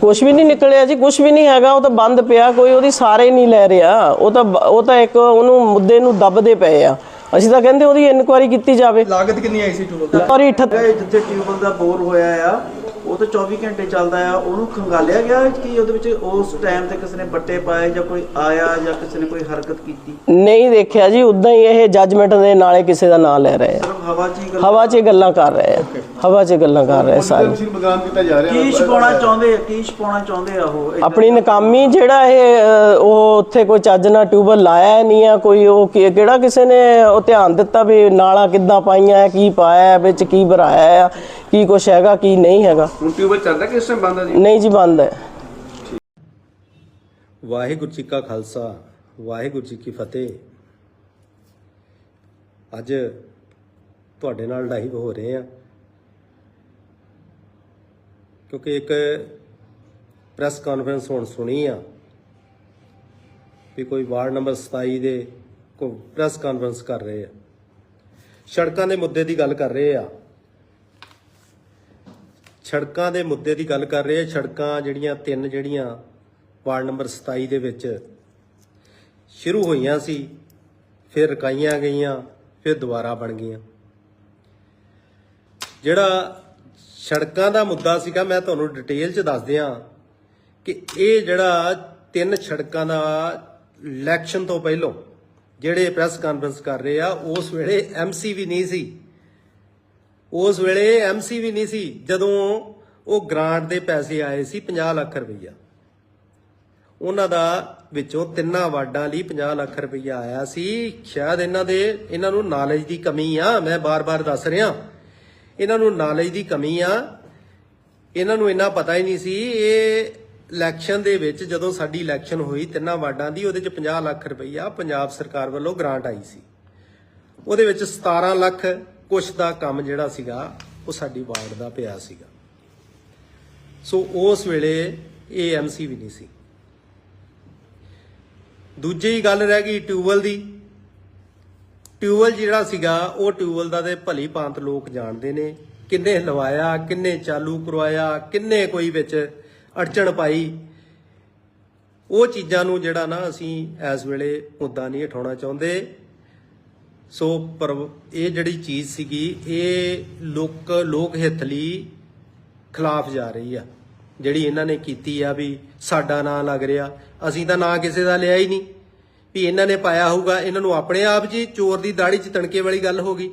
ਕੁਝ ਵੀ ਨਹੀਂ ਨਿਕਲਿਆ ਜੀ ਕੁਝ ਵੀ ਨਹੀਂ ਹੈਗਾ। ਉਹ ਤਾਂ ਬੰਦ ਪਿਆ ਕੋਈ ਉਹਦੀ ਸਾਰੇ ਨਹੀਂ ਲੈ ਰਿਹਾ। ਉਹ ਤਾਂ ਉਹ ਤਾਂ ਇੱਕ ਉਹਨੂੰ ਮੁੱਦੇ ਨੂੰ ਦੱਬਦੇ ਪਏ ਆ। ਅਸੀਂ ਤਾਂ ਕਹਿੰਦੇ ਉਹਦੀ ਇਨਕੁਆਇਰੀ ਕੀਤੀ ਜਾਵੇ। ਲਾਗਤ ਕਿੰਨੀ ਆਈ ਸੀ ਟਿਊਬਲ ਦੀ? ਔਰ 78 ਇਹ ਜਿੱਥੇ ਟਿਊਬਲ ਦਾ ਬੋਰ ਹੋਇਆ ਆ ਉਹ ਤਾਂ 24 ਘੰਟੇ ਚੱਲਦਾ ਆ ਉਹਨੂੰ ਖੰਗਾਲਿਆ ਗਿਆ ਕਿ ਉਹਦੇ ਵਿੱਚ ਉਸ ਟਾਈਮ ਤੇ ਕਿਸੇ ਨੇ ਬੱਟੇ ਪਾਏ ਜਾਂ ਕੋਈ ਆਇਆ ਜਾਂ ਕਿਸੇ ਨੇ ਕੋਈ ਹਰਕਤ ਕੀਤੀ? ਨਹੀਂ ਦੇਖਿਆ ਜੀ ਉਦਾਂ ਹੀ ਇਹ ਜੱਜਮੈਂਟ ਦੇ ਨਾਲੇ ਕਿਸੇ ਦਾ ਨਾਂ ਲੈ ਰਹੇ ਆ। ਸਿਰਫ ਹਵਾ 'ਚ ਹੀ ਗੱਲ ਹਵਾ 'ਚ ਗੱਲਾਂ ਕਰ ਰਹੇ ਆ। ਹਵਾ 'ਚ ਗੱਲਾਂ ਕਰ ਰਹੇ ਸਾਰੇ। ਕੀ ਛਪਾਉਣਾ ਚਾਹੁੰਦੇ ਆ ਕੀ ਛਪਾਉਣਾ ਚਾਹੁੰਦੇ ਆ ਉਹ? ਆਪਣੀ ਨਕਾਮੀ ਜਿਹੜਾ ਇਹ ਉਹ ਉੱਥੇ ਕੋਈ ਚੱਜ ਨਾਲ ਟਿਊਬਲ ਲਾਇਆ ਨਹੀਂ ਆ ਕੋਈ ਉਹ ਕਿਹੜਾ ਕਿਸੇ ਨੇ ਉਹ ਧਿਆਨ ਦਿੱਤਾ ਵੀ ਨਾਲਾ ਕਿੱਦਾਂ ਪਾਈਆਂ ਹੈ, ਕੀ ਪਾਇਆ ਹੈ, ਵਿੱਚ ਕੀ ਭਰਾਇਆ ਆ ਕੀ ਕੁਛ ਹੈਗਾ ਕੀ ਨਹੀਂ ਹੈਗਾ। ਹੁਣ ਟਿਊਬਲ ਚੱਲਦਾ ਕਿਸ ਟਾਈਮ ਬੰਦ ਹੈ ਜੀ? ਨਹੀਂ ਜੀ ਬੰਦ ਹੈ। ਵਾਹਿਗੁਰੂ ਜੀ ਕਾ ਖਾਲਸਾ ਵਾਹਿਗੁਰੂ ਜੀ ਕੀ ਫਤਿਹ। ਅੱਜ ਤੁਹਾਡੇ ਨਾਲ ਲਾਈਵ ਹੋ ਰਹੇ ਆ ਕਿਉਂਕਿ ਇੱਕ ਪ੍ਰੈਸ ਕਾਨਫਰੰਸ ਹੁਣ ਸੁਣੀ ਆ ਵੀ ਕੋਈ ਵਾਰਡ ਨੰਬਰ 27 ਦੇ ਕੋਈ ਪ੍ਰੈਸ ਕਾਨਫਰੰਸ ਕਰ ਰਹੇ ਆ। ਸੜਕਾਂ ਦੇ ਮੁੱਦੇ ਦੀ ਗੱਲ ਕਰ ਰਹੇ ਆ। ਸੜਕਾਂ ਦੇ ਮੁੱਦੇ ਦੀ ਗੱਲ ਕਰ ਰਹੇ ਆ ਸੜਕਾਂ ਜਿਹੜੀਆਂ, ਤਿੰਨ ਜਿਹੜੀਆਂ ਵਾਰਡ ਨੰਬਰ 27 ਦੇ ਵਿੱਚ ਸ਼ੁਰੂ ਹੋਈਆਂ ਸੀ, ਫਿਰ ਰਕਾਈਆਂ ਗਈਆਂ, ਫਿਰ ਦੁਬਾਰਾ ਬਣ ਗਈਆਂ। ਜਿਹੜਾ ਸੜਕਾਂ ਦਾ ਮੁੱਦਾ ਸੀਗਾ, ਮੈਂ ਤੁਹਾਨੂੰ ਡਿਟੇਲ 'ਚ ਦੱਸ ਦਿਆਂ ਕਿ ਇਹ ਜਿਹੜਾ ਤਿੰਨ ਸੜਕਾਂ ਦਾ ਇਲੈਕਸ਼ਨ ਤੋਂ ਪਹਿਲਾਂ ਜਿਹੜੇ ਪ੍ਰੈਸ ਕਾਨਫਰੰਸ ਕਰ ਰਹੇ ਆ, ਉਸ ਵੇਲੇ ਐਮਸੀ ਵੀ ਨਹੀਂ ਸੀ। ਉਸ ਵੇਲੇ ਐਮਸੀ ਵੀ ਨਹੀਂ ਸੀ। ਜਦੋਂ ਉਹ ਗ੍ਰਾਂਟ ਦੇ ਪੈਸੇ ਆਏ ਸੀ 50 ਲੱਖ ਰੁਪਈਆ। ਉਹਨਾਂ ਦਾ ਵਿੱਚੋਂ ਤਿੰਨਾਂ ਵਾਰਡਾਂ ਲਈ 50 ਲੱਖ ਰੁਪਈਆ ਆਇਆ ਸੀ। ਸ਼ਾਇਦ ਇਹਨਾਂ ਦੇ, ਇਹਨਾਂ ਨੂੰ ਨਾਲੇਜ ਦੀ ਕਮੀ ਆ, ਮੈਂ ਬਾਰ-ਬਾਰ ਦੱਸ ਰਿਹਾ। ਇਹਨਾਂ ਨੂੰ ਨਾਲੇਜ ਦੀ ਕਮੀ ਆ। ਇਹਨਾਂ ਨੂੰ ਇੰਨਾ ਪਤਾ ਹੀ ਨਹੀਂ ਸੀ। ਇਹ ਇਲੈਕਸ਼ਨ ਦੇ ਵਿੱਚ ਜਦੋਂ ਸਾਡੀ ਇਲੈਕਸ਼ਨ ਹੋਈ, ਤਿੰਨਾਂ ਵਾਰਡਾਂ ਦੀ, ਉਹਦੇ ਚ 50 ਲੱਖ ਰੁਪਈਆ ਪੰਜਾਬ ਸਰਕਾਰ ਵੱਲੋਂ ਗ੍ਰਾਂਟ ਆਈ ਸੀ। ਉਹਦੇ ਵਿੱਚ 17 ਲੱਖ ਕੁਛ ਦਾ ਕੰਮ ਜਿਹੜਾ ਸੀਗਾ, ਉਹ ਸਾਡੀ ਵਾਰਡ ਦਾ ਪਿਆ ਸੀਗਾ। ਸੋ ਉਸ ਵੇਲੇ ਇਹ ਐਮਸੀ ਵੀ ਨਹੀਂ ਸੀ। ਦੂਜੀ ਗੱਲ ਰਹਿ ਗਈ ਟਿਊਬਲ ਦੀ। ਟਿਊਬਲ ਜਿਹੜਾ ਸੀਗਾ, ਉਹ ਟਿਊਬਲ ਦਾ ਤੇ ਭਲੀ ਭਾਂਤ ਲੋਕ ਜਾਣਦੇ ਨੇ। ਕਿੰਨੇ ਲਵਾਇਆ, ਕਿੰਨੇ ਚਾਲੂ ਕਰਵਾਇਆ, ਕਿੰਨੇ ਕੋਈ ਵਿੱਚ ਅੜਚਣ ਪਾਈ। ਉਹ ਚੀਜ਼ਾਂ ਨੂੰ ਜਿਹੜਾ ਨਾ ਅਸੀਂ ਇਸ ਵੇਲੇ ਮੁੱਦਾ ਨਹੀਂ ਉਠਾਉਣਾ ਚਾਹੁੰਦੇ। ਸੋ ਪਰ ਇਹ ਜਿਹੜੀ ਚੀਜ਼ ਸੀਗੀ, ਇਹ ਲੋਕ ਲੋਕ ਹਿੱਤ ਲਈ ਖਿਲਾਫ ਜਾ ਰਹੀ ਆ। ਜਿਹੜੀ ਇਹਨਾਂ ਨੇ ਕੀਤੀ ਆ ਵੀ ਸਾਡਾ ਨਾਂ ਲੱਗ ਰਿਹਾ, ਅਸੀਂ ਤਾਂ ਨਾਂ ਕਿਸੇ ਦਾ ਲਿਆ ਹੀ ਨਹੀਂ। ਵੀ ਇਹਨਾਂ ਨੇ ਪਾਇਆ ਹੋਊਗਾ, ਇਹਨਾਂ ਨੂੰ ਆਪਣੇ ਆਪ ਜੀ ਚੋਰ ਦੀ ਦਾੜੀ 'ਚ ਤਣਕੇ ਵਾਲੀ ਗੱਲ ਹੋ ਗਈ।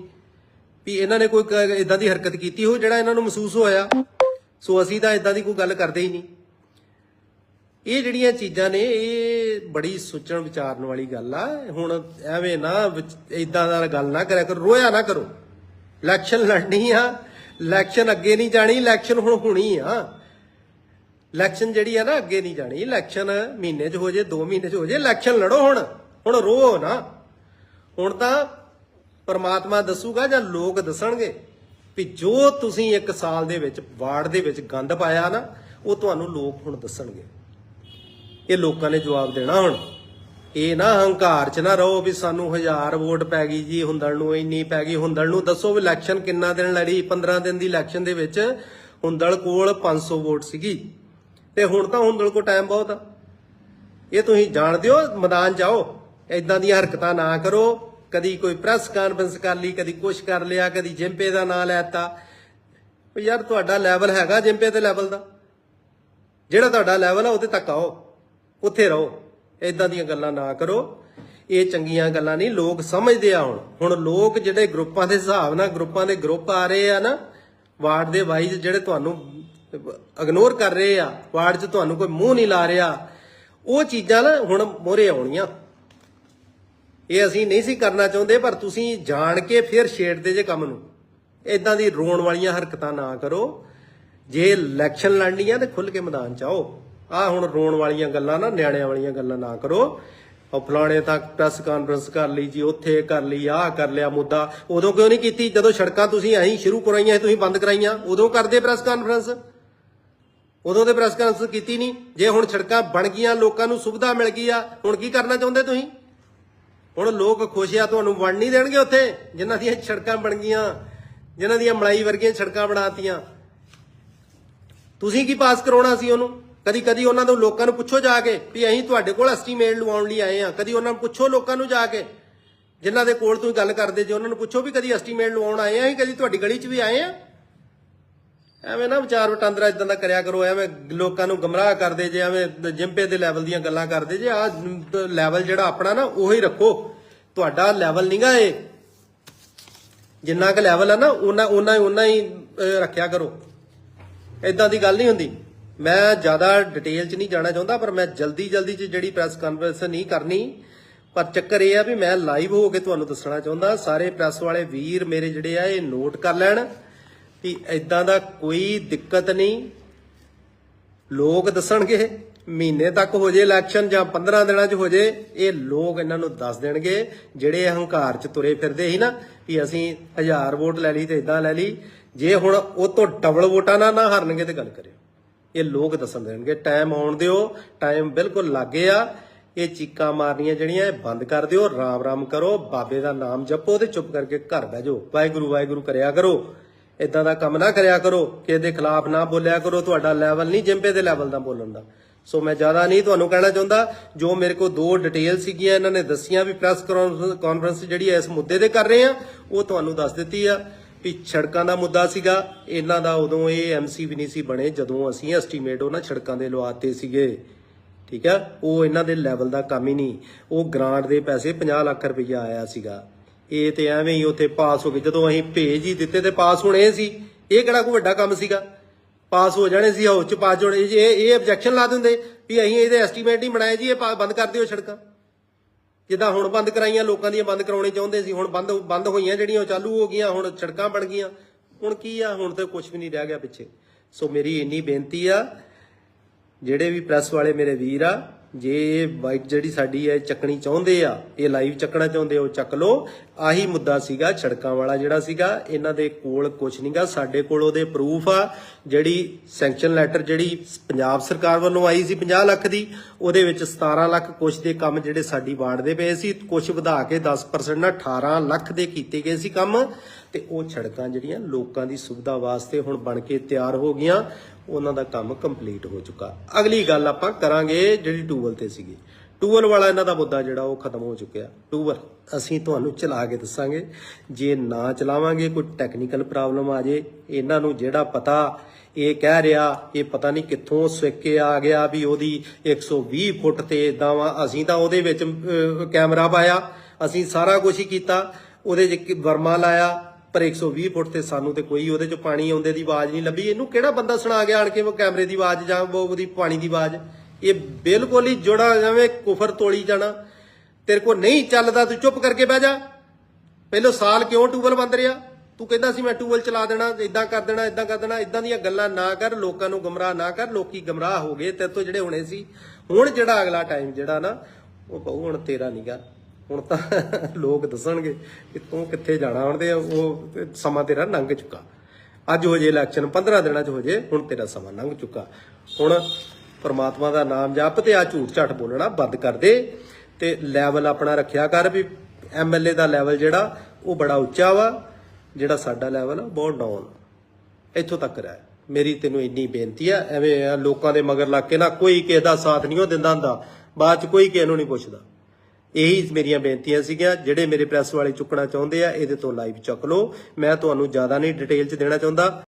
ਵੀ ਇਹਨਾਂ ਨੇ ਕੋਈ ਇਦਾਂ ਦੀ ਹਰਕਤ ਕੀਤੀ ਹੋ ਜਿਹੜਾ ਇਹਨਾਂ ਨੂੰ ਮਹਿਸੂਸ ਹੋਇਆ। ਸੋ ਅਸੀਂ ਤਾਂ ਇਦਾਂ ਦੀ ਕੋਈ ਗੱਲ ਕਰਦੇ ਹੀ ਨਹੀਂ। ਇਹ ਜਿਹੜੀਆਂ ਚੀਜ਼ਾਂ ਨੇ, ਇਹ ਬੜੀ ਸੋਚਣ ਵਿਚਾਰਨ ਵਾਲੀ ਗੱਲ ਆ। ਹੁਣ ਐਵੇਂ ਨਾ ਇਦਾਂ ਦਾ ਗੱਲ ਨਾ ਕਰਿਆ ਕਰੋ, ਰੋਇਆ ਨਾ ਕਰੋ। ਇਲੈਕਸ਼ਨ ਲੜਨੀ ਆ, ਇਲੈਕਸ਼ਨ ਅੱਗੇ ਨਹੀਂ ਜਾਣੀ, ਇਲੈਕਸ਼ਨ ਹੁਣ ਹੋਣੀ ਆ। ਇਲੈਕਸ਼ਨ ਜਿਹੜੀ ਆ ਨਾ, ਅੱਗੇ ਨਹੀਂ ਜਾਣੀ। ਇਲੈਕਸ਼ਨ ਮਹੀਨੇ 'ਚ ਹੋ ਜੇ 2 ਮਹੀਨੇ 'ਚ ਹੋ ਜੇ, ਇਲੈਕਸ਼ਨ ਲੜੋ ਹੁਣ। ਹੁਣ ਰੋ ਨਾ। ਹੁਣ ਤਾਂ ਪਰਮਾਤਮਾ ਦੱਸੂਗਾ ਜਾਂ ਲੋਕ ਦੱਸਣਗੇ ਵੀ ਜੋ ਤੁਸੀਂ ਇੱਕ ਸਾਲ ਦੇ ਵਿੱਚ ਵਾਰਡ ਦੇ ਵਿੱਚ ਗੰਦ ਪਾਇਆ ਨਾ, ਉਹ ਤੁਹਾਨੂੰ ਲੋਕ ਹੁਣ ਦੱਸਣਗੇ। ਇਹ ਲੋਕਾਂ ਨੇ ਜਵਾਬ ਦੇਣਾ ਹੁਣ। ਇਹ ਨਾ ਹੰਕਾਰ ਚ ਨਾ ਰਹੋ ਵੀ ਸਾਨੂੰ ਹਜ਼ਾਰ ਵੋਟ ਪੈ ਗਈ ਜੀ, ਹੁੰਦਲ ਨੂੰ ਇੰਨੀ ਪੈ ਗਈ। ਹੁੰਦਲ ਨੂੰ ਦੱਸੋ ਵੀ ਇਲੈਕਸ਼ਨ ਕਿੰਨਾ ਦਿਨ ਲੜੀ? 15 ਦਿਨ ਦੀ ਇਲੈਕਸ਼ਨ ਦੇ ਵਿੱਚ ਹੁੰਦਲ ਕੋਲ 500 ਵੋਟ ਸੀਗੀ। ਤੇ ਹੁਣ ਤਾਂ ਹੁੰਦਲ ਕੋਲ ਟਾਈਮ ਬਹੁਤ ਆ। ਇਹ ਤੁਸੀਂ ਜਾਣਦੇ ਹੋ ਮੈਦਾਨ ਜਾਓ। ਐਦਾਂ ਦੀਆਂ ਹਰਕਤਾਂ ਨਾ ਕਰੋ। ਕਦੀ ਕੋਈ ਪ੍ਰੈਸ ਕਾਨਫਰੰਸ ਕਰ ਲਈ, ਕਦੀ ਕੁਛ ਕਰ ਲਿਆ, ਕਦੀ ਜਿੰਪੇ ਦਾ ਨਾਂ ਲੈਤਾ ਉਹ ਯਾਰ ਤੁਹਾਡਾ ਲੈਵਲ ਹੈਗਾ ਜਿੰਪੇ ਦੇ ਲੈਵਲ ਦਾ। ਜਿਹੜਾ ਤੁਹਾਡਾ ਲੈਵਲ ਆ, ਉਹਦੇ ਤੱਕ ਆਓ। ਉੱਥੇ ਰਹੋ। ਇਦਾਂ ਦੀਆਂ ਗੱਲਾਂ ਨਾ ਕਰੋ। ਇਹ ਚੰਗੀਆਂ ਗੱਲਾਂ ਨਹੀਂ, ਲੋਕ ਸਮਝਦੇ ਆ ਹੁਣ। ਹੁਣ ਲੋਕ ਜਿਹੜੇ ਗਰੁੱਪਾਂ ਦੇ ਹਿਸਾਬ ਨਾਲ, ਗਰੁੱਪਾਂ ਦੇ ਗਰੁੱਪ ਆ ਰਹੇ ਆ ਨਾ, ਵਾਰਡ ਦੇ ਵਾਈਜ਼ ਜਿਹੜੇ ਤੁਹਾਨੂੰ ਇਗਨੋਰ ਕਰ ਰਹੇ ਆ, ਵਾਰਡ 'ਚ ਤੁਹਾਨੂੰ ਕੋਈ ਮੂੰਹ ਨਹੀਂ ਲਾ ਰਿਹਾ, ਉਹ ਚੀਜ਼ਾਂ ਨਾ ਹੁਣ ਮੋਰੇ ਆਉਣੀਆਂ। ਇਹ ਅਸੀਂ ਨਹੀਂ ਸੀ ਕਰਨਾ ਚਾਹੁੰਦੇ, ਪਰ ਤੁਸੀਂ ਜਾਣ ਕੇ ਫਿਰ ਛੇੜਦੇ ਜੇ ਕੰਮ ਨੂੰ। ਇਦਾਂ ਦੀ ਰੋਣ ਵਾਲੀਆਂ ਹਰਕਤਾਂ ਨਾ ਕਰੋ। ਜੇ ਇਲੈਕਸ਼ਨ ਲੜਨੀ ਆ ਤੇ ਖੁੱਲ ਕੇ ਮੈਦਾਨ ਚ ਆਓ। ਆ ਹੁਣ ਰੋਣ ਵਾਲੀਆਂ ਗੱਲਾਂ ਨਾ, ਨਿਆਣਿਆਂ ਵਾਲੀਆਂ ਗੱਲਾਂ ਨਾ ਕਰੋ। ਉਹ ਫਲਾਣੇ ਤੱਕ ਪ੍ਰੈਸ ਕਾਨਫਰੰਸ ਕਰ ਲਈ ਜੀ, ਉੱਥੇ ਕਰ ਲਈ, ਆਹ ਕਰ ਲਿਆ ਮੁੱਦਾ। ਉਦੋਂ ਕਿਉਂ ਨਹੀਂ ਕੀਤੀ? ਜਦੋਂ ਸੜਕਾਂ ਤੁਸੀਂ ਐਂ ਸ਼ੁਰੂ ਕਰਾਈਆਂ ਤੁਸੀਂ ਬੰਦ ਕਰਾਈਆਂ। ਉਦੋਂ ਕਰਦੇ ਪ੍ਰੈਸ ਕਾਨਫਰੰਸ ਉਦੋਂ ਤੇ ਪ੍ਰੈਸ ਕਾਨਫਰੰਸ ਕੀਤੀ ਨਹੀਂ। ਜੇ ਹੁਣ ਸੜਕਾਂ ਬਣ ਗਈਆਂ, ਲੋਕਾਂ ਨੂੰ ਸੁਵਿਧਾ ਮਿਲ ਗਈ ਆ, ਹੁਣ ਕੀ ਕਰਨਾ ਚਾਹੁੰਦੇ ਤੁਸੀਂ? ਹੁਣ ਲੋਕ ਖੁਸ਼ ਆ, ਤੁਹਾਨੂੰ ਵੜ ਨਹੀਂ ਦੇਣਗੇ ਉੱਥੇ, ਜਿਨ੍ਹਾਂ ਦੀਆਂ ਸੜਕਾਂ ਬਣ ਗਈਆਂ, ਜਿਨ੍ਹਾਂ ਦੀਆਂ ਮਲਾਈ ਵਰਗੀਆਂ ਸੜਕਾਂ ਬਣਾਤੀਆਂ। ਤੁਸੀਂ ਕੀ ਪਾਸ ਕਰਾਉਣਾ ਸੀ ਉਹਨੂੰ? ਕਦੀ ਕਦੀ ਉਹਨਾਂ ਨੂੰ ਲੋਕਾਂ ਨੂੰ ਪੁੱਛੋ ਜਾ ਕੇ ਵੀ ਅਸੀਂ ਤੁਹਾਡੇ ਕੋਲ ਐਸਟੀਮੇਟ ਲਵਾਉਣ ਲਈ ਆਏ ਆ ਕਦੀ ਉਹਨਾਂ ਨੂੰ ਪੁੱਛੋ ਲੋਕਾਂ ਨੂੰ ਜਾ ਕੇ, ਜਿਨ੍ਹਾਂ ਦੇ ਕੋਲ ਤੁਸੀਂ ਗੱਲ ਕਰਦੇ ਜੇ, ਉਹਨਾਂ ਨੂੰ ਪੁੱਛੋ ਵੀ ਕਦੀ ਐਸਟੀਮੇਟ ਲਵਾਉਣ ਆਏ ਆ ਅਸੀਂ ਕਦੀ ਤੁਹਾਡੀ ਗਲੀ 'ਚ ਵੀ ਆਏ ਆ ਐਵੇਂ ਨਾ ਵਿਚਾਰ ਵਟਾਂਦਰਾ ਇਦਾਂ ਦਾ ਕਰਿਆ ਕਰੋ, ਐਵੇਂ ਲੋਕਾਂ ਨੂੰ ਗਮਰਾਹ ਕਰਦੇ ਜੇ, ਐਵੇਂ ਜਿੰਪੇ ਦੇ ਲੈਵਲ ਦੀਆਂ ਗੱਲਾਂ ਕਰਦੇ ਜੇ ਆ ਲੈਵਲ ਜਿਹੜਾ ਆਪਣਾ ਨਾ, ਉਹੀ ਰੱਖੋ। ਤੁਹਾਡਾ ਲੈਵਲ ਨਹੀਂਗਾ ਇਹ। ਜਿੰਨਾ ਕੁ ਲੈਵਲ ਆ ਨਾ, ਉਹਨਾਂ ਉਹਨਾਂ ਉਹਨਾਂ ਹੀ ਰੱਖਿਆ ਕਰੋ। ਇਦਾਂ ਦੀ ਗੱਲ ਨਹੀਂ ਹੁੰਦੀ। ਮੈਂ ਜ਼ਿਆਦਾ ਡਿਟੇਲ 'ਚ ਨਹੀਂ ਜਾਣਾ ਚਾਹੁੰਦਾ, ਪਰ ਮੈਂ ਜਲਦੀ ਜਲਦੀ 'ਚ ਜਿਹੜੀ ਪ੍ਰੈਸ ਕਾਨਫਰੰਸ ਨਹੀਂ ਕਰਨੀ, ਪਰ ਚੱਕਰ ਇਹ ਆ ਵੀ ਮੈਂ ਲਾਈਵ ਹੋ ਕੇ ਤੁਹਾਨੂੰ ਦੱਸਣਾ ਚਾਹੁੰਦਾ, ਸਾਰੇ ਪ੍ਰੈਸ ਵਾਲੇ ਵੀਰ ਮੇਰੇ ਜਿਹੜੇ ਆ, ਇਹ ਨੋਟ ਕਰ ਲੈਣ ਵੀ ਇਦਾਂ ਦਾ ਕੋਈ ਦਿੱਕਤ ਨਹੀਂ। ਲੋਕ ਦੱਸਣਗੇ, ਮਹੀਨੇ ਤੱਕ ਹੋ ਜੇ ਇਲੈਕਸ਼ਨ ਜਾਂ 15 ਦਿਨਾਂ 'ਚ ਹੋ ਜੇ, ਇਹ ਲੋਕ ਇਹਨਾਂ ਨੂੰ ਦੱਸ ਦੇਣਗੇ, ਜਿਹੜੇ ਹੰਕਾਰ 'ਚ ਤੁਰੇ ਫਿਰਦੇ ਸੀ ਨਾ, ਵੀ ਅਸੀਂ ਹਜ਼ਾਰ ਵੋਟ ਲੈ ਲਈ ਤੇ ਇਦਾਂ ਲੈ ਲਈ, ਜੇ ਹੁਣ ਉਹ ਤੋਂ ਡਬਲ ਵੋਟਾਂ ਨਾਲ ਨਾ ਹਾਰਨਗੇ ਤੇ ਗੱਲ ਕਰਿਓ। ਇਹ ਲੋਕ ਦੱਸਣ ਦੇਣਗੇ। ਟਾਈਮ ਆਉਣ ਦਿਓ ਟਾਈਮ ਬਿਲਕੁਲ ਲਾਗੇ ਆ। ਇਹ ਚੀਕਾਂ ਮਾਰਨੀਆਂ ਜਿਹੜੀਆਂ, ਇਹ ਬੰਦ ਕਰ ਦਿਓ, ਰਾਮ ਰਾਮ ਕਰੋ, ਬਾਬੇ ਦਾ ਨਾਮ ਜਪੋ ਤੇ ਚੁੱਪ ਕਰਕੇ ਘਰ ਬਹਿ ਜਾਓ। ਵਾਹਿਗੁਰੂ ਵਾਹਿਗੁਰੂ ਕਰਿਆ ਕਰੋ। ਇਦਾਂ ਦਾ ਕੰਮ ਨਾ ਕਰਿਆ ਕਰੋ। ਕਿਸੇ ਦੇ ਖਿਲਾਫ ਨਾ ਬੋਲਿਆ ਕਰੋ। ਤੁਹਾਡਾ ਲੈਵਲ ਨਹੀਂ ਜਿੰਪੇ ਦੇ ਲੈਵਲ ਦਾ ਬੋਲਣ ਦਾ। ਸੋ ਮੈਂ ਜ਼ਿਆਦਾ ਨਹੀਂ ਤੁਹਾਨੂੰ ਕਹਿਣਾ ਚਾਹੁੰਦਾ। ਜੋ ਮੇਰੇ ਕੋਲ ਦੋ ਡਿਟੇਲ ਸੀਗੀਆਂ, ਇਹਨਾਂ ਨੇ ਦੱਸੀਆਂ ਵੀ ਪ੍ਰੈਸ ਕਾਨਫਰੰਸ ਜਿਹੜੀ ਹੈ ਇਸ ਮੁੱਦੇ ਤੇ ਕਰ ਰਹੇ ਆ, ਉਹ ਤੁਹਾਨੂੰ ਦੱਸ ਦਿੱਤੀ ਆ। ਵੀ ਸੜਕਾਂ ਦਾ ਮੁੱਦਾ ਸੀਗਾ। ਇਹਨਾਂ ਦਾ ਉਦੋਂ ਇਹ ਐਮਸੀ ਵੀ ਨਹੀਂ ਸੀ ਬਣੇ, ਜਦੋਂ ਅਸੀਂ ਐਸਟੀਮੇਟ ਉਹਨਾਂ ਸੜਕਾਂ ਦੇ ਲਵਾਤੇ ਸੀਗੇ। ਠੀਕ ਆ ਉਹ ਇਹਨਾਂ ਦੇ ਲੈਵਲ ਦਾ ਕੰਮ ਹੀ ਨਹੀਂ। ਉਹ ਗ੍ਰਾਂਟ ਦੇ ਪੈਸੇ 50 ਲੱਖ ਰੁਪਈਆ ਆਇਆ ਸੀਗਾ। ਇਹ ਤੇ ਐਵੇਂ ਹੀ ਉੱਥੇ ਪਾਸ ਹੋ ਗਏ। ਜਦੋਂ ਅਸੀਂ ਭੇਜ ਹੀ ਦਿੱਤੇ ਤੇ ਪਾਸ ਹੋਣੇ ਸੀ। ਇਹ ਕਿਹੜਾ ਕੋਈ ਵੱਡਾ ਕੰਮ ਸੀਗਾ? ਪਾਸ ਹੋ ਜਾਣੇ ਸੀ, ਹਾਊਸ ਚ ਪਾਸ ਹੋਣੇ ਇਹ ਇਹ ਆਬਜੈਕਸ਼ਨ ਲਾ ਦਿੰਦੇ ਵੀ ਅਸੀਂ ਇਹਦੇ ਐਸਟੀਮੇਟ ਨਹੀਂ ਬਣਾਏ ਜੀ, ਇਹ ਪਾ- ਬੰਦ ਕਰ ਦਿਓ ਸੜਕਾਂ। ਜਿੱਦਾਂ ਹੁਣ ਬੰਦ ਕਰਾਈਆਂ, ਲੋਕਾਂ ਦੀਆਂ ਬੰਦ ਕਰਾਉਣੇ ਚਾਹੁੰਦੇ ਸੀ, ਹੁਣ ਬੰਦ ਬੰਦ ਹੋਈਆਂ ਜਿਹੜੀਆਂ ਉਹ ਚਾਲੂ ਹੋ ਗਈਆਂ, ਹੁਣ ਸੜਕਾਂ ਬਣ ਗਈਆਂ। ਹੁਣ ਕੀ ਆ, ਹੁਣ ਤੇ ਕੁਝ ਵੀ ਨਹੀਂ ਰਹਿ ਗਿਆ ਪਿੱਛੇ। ਸੋ ਮੇਰੀ ਇੰਨੀ ਬੇਨਤੀ ਆ, ਜਿਹੜੇ ਵੀ ਪ੍ਰੈਸ ਵਾਲੇ ਮੇਰੇ ਵੀਰ ਆ ਜੇ ਬਾਈਕ ਜਿਹੜੀ ਸਾਡੀ ਹੈ ਚੱਕਣੀ ਚਾਹੁੰਦੇ ਆ ਇਹ ਲਾਈਵ ਚੱਕਣਾ ਚਾਹੁੰਦੇ ਆ, ਚੱਕ ਲਓ। ਆਹੀ ਮੁੱਦਾ ਸੀਗਾ ਛੜਕਾਂ ਵਾਲਾ ਜਿਹੜਾ ਸੀਗਾ। ਇਹਨਾਂ ਦੇ ਕੋਲ ਕੁਝ ਨਹੀਂਗਾ। ਸਾਡੇ ਕੋਲ ਉਹਦੇ ਪ੍ਰੂਫ ਆ। ਜਿਹੜੀ ਸੈਂਕਸ਼ਨ ਲੈਟਰ ਜਿਹੜੀ ਪੰਜਾਬ ਸਰਕਾਰ ਵੱਲੋਂ ਆਈ ਸੀ 50 ਲੱਖ ਦੀ ਉਹਦੇ ਵਿੱਚ 17 ਲੱਖ ਕੁਛ ਦੇ ਕੰਮ ਜਿਹੜੇ ਸਾਡੀ ਵਾਰਡ ਦੇ ਪਏ ਸੀ। ਕੁਛ ਵਧਾ ਕੇ 10% ਨਾਲ 18 ਲੱਖ ਦੇ ਕੀਤੇ ਗਏ ਸੀ ਕੰਮ। ਤੇ ਉਹ ਸੜਕਾਂ ਜਿਹੜੀਆਂ ਲੋਕਾਂ ਦੀ ਸੁਵਿਧਾ ਵਾਸਤੇ ਹੁਣ ਬਣ ਕੇ ਤਿਆਰ ਹੋ ਗਈਆਂ। ਉਹਨਾਂ ਦਾ ਕੰਮ ਕੰਪਲੀਟ ਹੋ ਚੁੱਕਾ। ਅਗਲੀ ਗੱਲ ਆਪਾਂ ਕਰਾਂਗੇ ਜਿਹੜੀ ਟੂਬਲ ਤੇ ਸੀਗੀ। ਟੂਬਲ ਵਾਲਾ ਇਹਨਾਂ ਦਾ ਮੁੱਦਾ ਜਿਹੜਾ ਉਹ ਖਤਮ ਹੋ ਚੁੱਕਿਆ। ਟੂਬਲ ਅਸੀਂ ਤੁਹਾਨੂੰ ਚਲਾ ਕੇ ਦੱਸਾਂਗੇ। ਜੇ ਨਾ ਚਲਾਵਾਂਗੇ, ਕੋਈ ਟੈਕਨੀਕਲ ਪ੍ਰੋਬਲਮ ਆ ਜੇ, ਇਹਨਾਂ ਨੂੰ ਜਿਹੜਾ ਪਤਾ, ਇਹ ਕਹਿ ਰਿਹਾ, ਇਹ ਪਤਾ ਨਹੀਂ ਕਿੱਥੋਂ ਸਿੱਖ ਕੇ ਆ ਗਿਆ ਵੀ ਉਹਦੀ 120 ਫੁੱਟ ਤੇ ਇਦਾਂ ਵਾ। ਅਸੀਂ ਤਾਂ ਉਹਦੇ ਵਿੱਚ ਕੈਮਰਾ ਪਾਇਆ। ਅਸੀਂ ਸਾਰਾ ਕੁਝ ਹੀ ਕੀਤਾ। ਉਹਦੇ 'ਚ ਵਰਮਾ ਲਾਇਆ। ਪਰ 120 ਫੁੱਟ ਤੇ ਸਾਨੂੰ ਤੇ ਕੋਈ ਉਹਦੇ 'ਚ ਪਾਣੀ ਆਉਂਦੇ ਦੀ ਆਵਾਜ਼ ਨਹੀਂ ਲੱਭੀ। ਇਹਨੂੰ ਕਿਹੜਾ ਬੰਦਾ ਸੁਣਾ ਗਿਆ ਆਣ ਕੇ ਉਹ ਕੈਮਰੇ ਦੀ ਆਵਾਜ਼ ਜਾਂ ਉਹ ਉਹਦੀ ਪਾਣੀ ਦੀ ਆਵਾਜ਼? ਇਹ ਬਿਲਕੁਲ ਹੀ ਜੁੜਾ ਜਿਵੇਂ ਕੁਫਰ ਤੋਲੀ ਜਾਣਾ। ਤੇਰੇ ਕੋ ਨਹੀਂ ਚੱਲਦਾ, ਤੂੰ ਚੁੱਪ ਕਰਕੇ ਬਹਿ ਜਾ। ਪਹਿਲੋ ਸਾਲ ਕਿਉਂ ਟੂਬਲ ਬੰਦ ਰਿਹਾ? ਤੂੰ ਕਹਿੰਦਾ ਸੀ ਮੈਂ ਟੂਬਲ ਚਲਾ ਦੇਣਾ ਇਦਾਂ ਕਰ ਦੇਣਾ ਇਦਾਂ ਕਰ ਦੇਣਾ ਇਦਾਂ ਦੀਆਂ ਗੱਲਾਂ ਨਾ ਕਰ, ਲੋਕਾਂ ਨੂੰ ਗਮਰਾਹ ਨਾ ਕਰ, ਲੋਕੀ ਗਮਰਾਹ ਹੋ ਗਏ ਤੇਰੇ ਤੋਂ ਜਿਹੜੇ ਹੋਣੇ ਸੀ। ਹੁਣ ਜਿਹੜਾ ਅਗਲਾ ਟਾਈਮ ਜਿਹੜਾ ਨਾ, ਉਹ ਬਹੁ ਹੁਣ ਤੇਰਾ ਨਹੀਂਗਾ ਹੁਣ ਤਾਂ ਲੋਕ ਦੱਸਣਗੇ ਕਿ ਤੂੰ ਕਿੱਥੇ ਜਾਣਾ, ਹੁਣ ਤੇ ਉਹ ਸਮਾਂ ਤੇਰਾ ਲੰਘ ਚੁੱਕਾ। ਅੱਜ ਹੋ ਜੇ ਇਲੈਕਸ਼ਨ 15 ਦਿਨਾਂ ਚ ਹੋ ਜੇ, ਹੁਣ ਤੇਰਾ ਸਮਾਂ ਲੰਘ ਚੁੱਕਾ। ਹੁਣ ਪਰਮਾਤਮਾ ਦਾ ਨਾਮ ਜਪ ਤੇ ਆ ਝੂਠ ਝਾਟ ਬੋਲਣਾ ਬੰਦ ਕਰ ਦੇ ਤੇ ਲੈਵਲ ਆਪਣਾ ਰੱਖਿਆ ਕਰ ਵੀ ਐਮਐਲਏ ਦਾ ਲੈਵਲ ਜਿਹੜਾ, ਉਹ ਬੜਾ ਉੱਚਾ ਵਾ, ਜਿਹੜਾ ਸਾਡਾ ਲੈਵਲ ਆ ਬਹੁਤ ਡਾਊਨ ਇੱਥੋਂ ਤੱਕ ਰਹਿ। ਮੇਰੀ ਤੈਨੂੰ ਇੰਨੀ ਬੇਨਤੀ ਆ, ਐਵੇਂ ਆ, ਲੋਕਾਂ ਦੇ ਮਗਰ ਲੱਗ ਕੇ ਨਾ ਕੋਈ ਕਿਸੇ ਦਾ ਸਾਥ ਨਹੀਂ ਉਹ ਦਿੰਦਾ ਹੁੰਦਾ। ਬਾਅਦ ਚ ਕੋਈ ਕਿਸੇ ਨੂੰ ਨਹੀਂ ਪੁੱਛਦਾ। ਇਹੀ ਮੇਰੀਆਂ ਬੇਨਤੀਆਂ ਸੀਗੀਆਂ, ਜਿਹੜੇ ਮੇਰੇ ਪ੍ਰੈਸ ਵਾਲੇ ਚੁੱਕਣਾ ਚਾਹੁੰਦੇ ਆ, ਇਹਦੇ ਤੋਂ ਲਾਈਵ ਚੱਕ ਲਓ। ਮੈਂ ਤੁਹਾਨੂੰ ਜ਼ਿਆਦਾ ਨਹੀਂ ਡਿਟੇਲ ਚ ਦੇਣਾ ਚਾਹੁੰਦਾ।